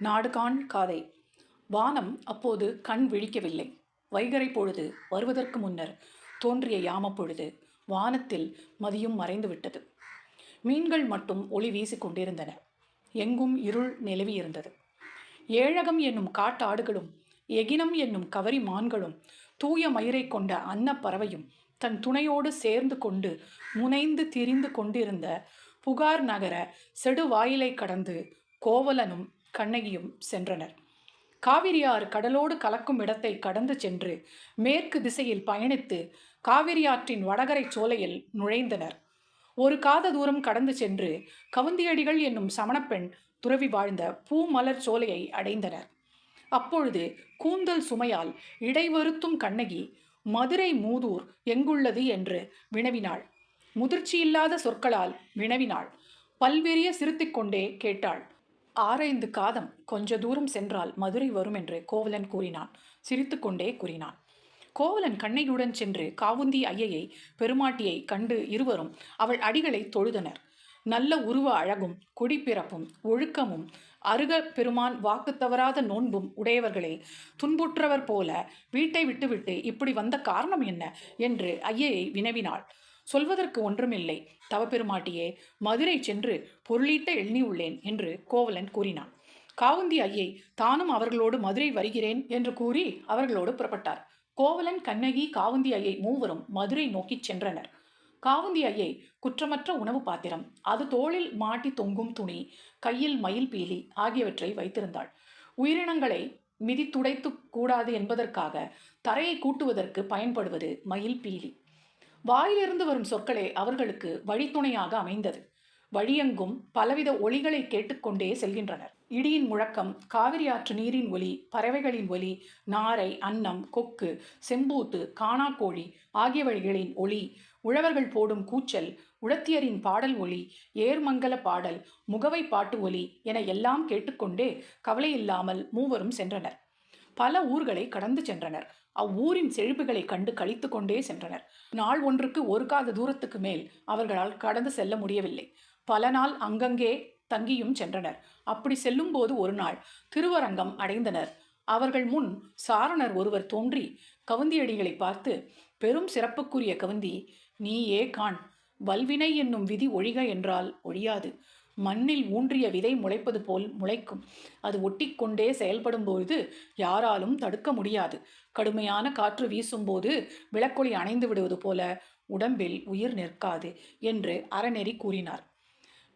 நாடுகாண் காதை. வானம் அப்போது கண் விழிக்கவில்லை. வைகறை பொழுது வருவதற்கு முன்னர் தோன்றிய யாம பொழுது வானத்தில் மதியும் மறைந்துவிட்டது மீன்கள் மட்டும் ஒளி வீசிக் கொண்டிருந்தன. எங்கும் இருள் நிலவியிருந்தது ஏழகம் என்னும் காட்டாடுகளும் எகினம் என்னும் கவரி மான்களும் தூய மயிரை கொண்ட அன்னப்பறவையும் தன் துணையோடு சேர்ந்து கொண்டு முனைந்து திரிந்து கொண்டிருந்த புகார் நகர செடுவாயிலை கடந்து கோவலனும் கண்ணகியும் சென்றனர். காவிரியாறு கடலோடு கலக்கும் இடத்தை கடந்து சென்று மேற்கு திசையில் பயணித்து காவிரியாற்றின் வடகரை சோலையில் நுழைந்தனர். ஒரு காத தூரம் கடந்து சென்று கவுந்தியடிகள் என்னும் சமணப்பெண் துறவி வாழ்ந்த பூமலர் சோலையை அடைந்தனர். அப்பொழுது கூந்தல் சுமையால் இடைவருத்தும் கண்ணகி மதுரை மூதூர் எங்குள்ளது? என்று வினவினாள். முதிர்ச்சியில்லாத சொற்களால் வினவினாள். பல்வேறிய சிரித்திக்கொண்டே கேட்டாள். ஆரைந்து காதம் கொஞ்ச தூரம் சென்றால் மதுரை வரும் என்று கோவலன் கூறினான். சிரித்துக்கொண்டே கூறினான். கோவலன் கண்ணையுடன் சென்று காவுந்தி ஐயையை பெருமாட்டியை கண்டு இருவரும் அவள் அடிகளை தொழுதனர். நல்ல உருவ அழகும் குடிப்பிறப்பும் ஒழுக்கமும் அருக பெருமான் வாக்கு தவறாத நோன்பும் உடையவர்களே துன்புற்றவர் போல வீட்டை விட்டுவிட்டு இப்படி வந்த காரணம் என்ன? என்று ஐயையை வினவினாள். சொல்வதற்கு ஒன்றுமில்லை. தவப்பெருமாட்டியே மதுரை சென்று பொருளீட்ட எண்ணியுள்ளேன் என்று கோவலன் கூறினான். காவுந்தி ஐயை தானும் அவர்களோடு மதுரை வருகிறேன் என்று கூறி அவர்களோடு புறப்பட்டார். கோவலன் கண்ணகி காவுந்தி ஐயை மூவரும் மதுரை நோக்கிச் சென்றனர். காவுந்தி ஐயை குற்றமற்ற உணவு பாத்திரம் அது தோளில் மாட்டி தொங்கும் துணி கையில் மயில் பீலி ஆகியவற்றை வைத்திருந்தாள். உயிரினங்களை மிதித்துடைத்து கூடாது என்பதற்காக தரையை கூட்டுவதற்கு பயன்படுவது மயில் பீலி. வாயிலிருந்து வரும் சொற்களே அவர்களுக்கு வழித்துணையாக அமைந்தது. வழியெங்கும் பலவித ஒளிகளை கேட்டுக்கொண்டே செல்கின்றனர். இடியின் முழக்கம் காவிரி ஆற்று நீரின் ஒலி பறவைகளின் ஒலி நாரை அன்னம் கொக்கு செம்பூத்து காணாக்கோழி ஆகியவைகளின் ஒளி உழவர்கள் போடும் கூச்சல் உழத்தியரின் பாடல் ஒலி ஏர்மங்கல பாடல் முகவை பாட்டு ஒலி என எல்லாம் கேட்டுக்கொண்டே கவலையில்லாமல் மூவரும் சென்றனர். பல ஊர்களை கடந்து சென்றனர். அவ்வூரின் செழிப்புகளை கண்டு கழித்து கொண்டே சென்றனர். நாள் ஒன்றுக்கு ஒரு காத தூரத்துக்கு மேல் அவர்களால் கடந்து செல்ல முடியவில்லை. பல நாள் அங்கங்கே தங்கியும் சென்றனர். அப்படி செல்லும்போது ஒரு நாள் திருவரங்கம் அடைந்தனர். அவர்கள் முன் சாரணர் ஒருவர் தோன்றி கவுந்தியடிகளை பார்த்து பெரும் சிறப்புக்குரிய கவுந்தி நீயே காண். வல்வினை என்னும் விதி ஒழிக என்றால் ஒழியாது. மண்ணில் ஊன்றிய விதை முளைப்பது போல் முளைக்கும். அது ஒட்டிக்கொண்டே செயல்படும்போது யாராலும் தடுக்க முடியாது. கடுமையான காற்று வீசும்போது விளக்கொளி அணைந்து விடுவது போல உடம்பில் உயிர் நிற்காது என்று அறநெறி கூறினார்.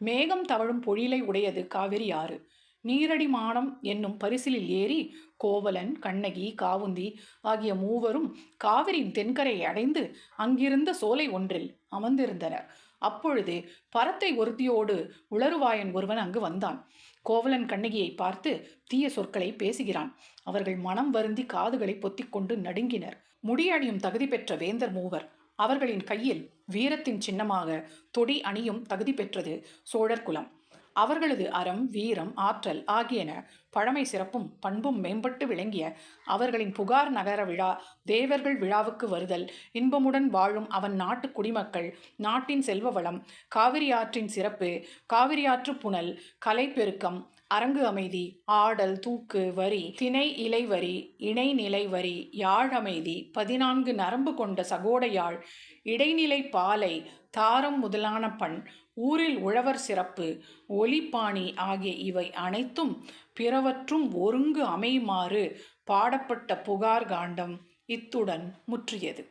மேகம் தவழும் பொழிலை உடையது காவிரி ஆறு. நீரடி மானம் என்னும் பரிசிலில் ஏறி கோவலன் கண்ணகி காவுந்தி ஆகிய மூவரும் காவிரியின் தென்கரையை அடைந்து அங்கிருந்த சோலை ஒன்றில் அமர்ந்திருந்தனர். அப்பொழுதே பரத்தை ஒருத்தியோடு உளறுவாயன் ஒருவன் அங்கு வந்தான். கோவலன் கண்ணகியை பார்த்து தீய சொற்களை பேசுகிறான். அவர்கள் மனம் வருந்தி காதுகளை பொத்திக்கொண்டு நடுங்கினர். முடியணியும் தகுதி பெற்ற வேந்தர் மூவர் அவர்களின் கையில் வீரத்தின் சின்னமாக தொடி அணியும் தகுதி பெற்றது சோழர் குலம். அவர்களது அறம் வீரம் ஆற்றல் ஆகியன பழமை சிறப்பும் பண்பும் மேம்பட்டு விளங்கிய அவர்களின் புகார் நகர விழா தேவர்கள் விழாவுக்கு வருதல் இன்பமுடன் வாழும் அவன் நாட்டு குடிமக்கள் நாட்டின் செல்வ வளம் காவிரி ஆற்றின் சிறப்பு காவிரி ஆற்று புனல் கலைப்பெருக்கம் அரங்கு அமைதி ஆடல் தூக்கு வரி திணை இலை வரி இணைநிலை வரி யாழ் அமைதி பதினான்கு நரம்பு கொண்ட சகோட யாழ் இடைநிலை பாலை தாரம் முதலான பண் ஊரில் உழவர் சிறப்பு ஒலிப்பாணி ஆகிய இவை அனைத்தும் பிறவற்றும் ஒருங்கு அமையுமாறு பாடப்பட்ட புகார் காண்டம் இத்துடன் முற்றியது.